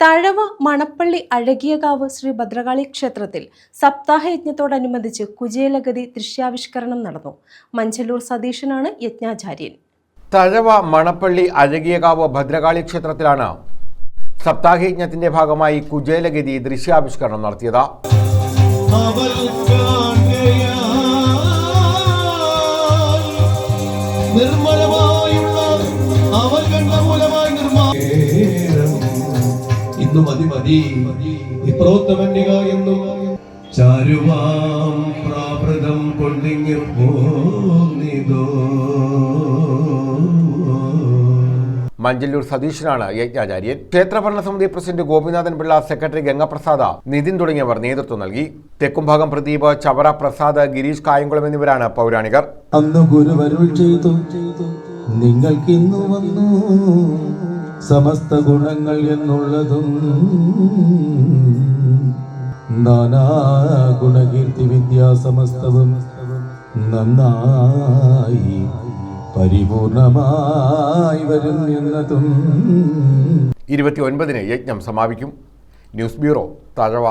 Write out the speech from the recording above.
തഴവ മണപ്പള്ളി അഴകിയകാവ് ശ്രീ ഭദ്രകാളി ക്ഷേത്രത്തിൽ സപ്താഹ യജ്ഞത്തോടനുബന്ധിച്ച് കുചേലഗതി ദൃശ്യാവിഷ്കരണം നടന്നു. മഞ്ചലൂർ സതീശനാണ് യജ്ഞാചാര്യൻ. തഴവ മണപ്പള്ളി അഴകിയകാവ് ഭദ്രകാളി ക്ഷേത്രത്തിലാണ് സപ്താഹയജ്ഞത്തിന്റെ ഭാഗമായി കുജേലഗതി ദൃശ്യാവിഷ്കരണം നടത്തിയത്. നിർമ്മലമായുള്ള അവൾ കണ്ട ഇന്നു മതി മതി. ഇപ്രോത്തമന്യക എന്നു. ചാരുവാം പ്രാപൃതം കൊണ്ടിങ്ങി പോന്നിതോ. മഞ്ചല്ലൂർ സതീശനാണ് യജ്ഞാചാര്യൻ. ക്ഷേത്രഭരണ സമിതി പ്രസിഡന്റ് ഗോപിനാഥൻ പിള്ള സെക്രട്ടറി ഗംഗപ്രസാദ നിതിൻ തുടങ്ങിയവർ നേതൃത്വം നൽകി. തെക്കുംഭാഗം പ്രദീപ് ചവറ പ്രസാദ് ഗിരീഷ് കായംകുളം എന്നിവരാണ് പൗരാണികർ. അന്ന് ഗുരുവരുൾ ചെയ്തു. നിങ്ങൾക്കിന്നു വന്നു. സമസ്ത ഗുണങ്ങൾ എന്നുള്ളതും നാനാ ഗുണകീർത്തി വിദ്യാസമസ്തവും നന്നായി പരിപൂർണമായി വരും എന്നതും ഇരുപത്തി ഒൻപതിന് യജ്ഞം സമാപിക്കും. News bureau Thazhava.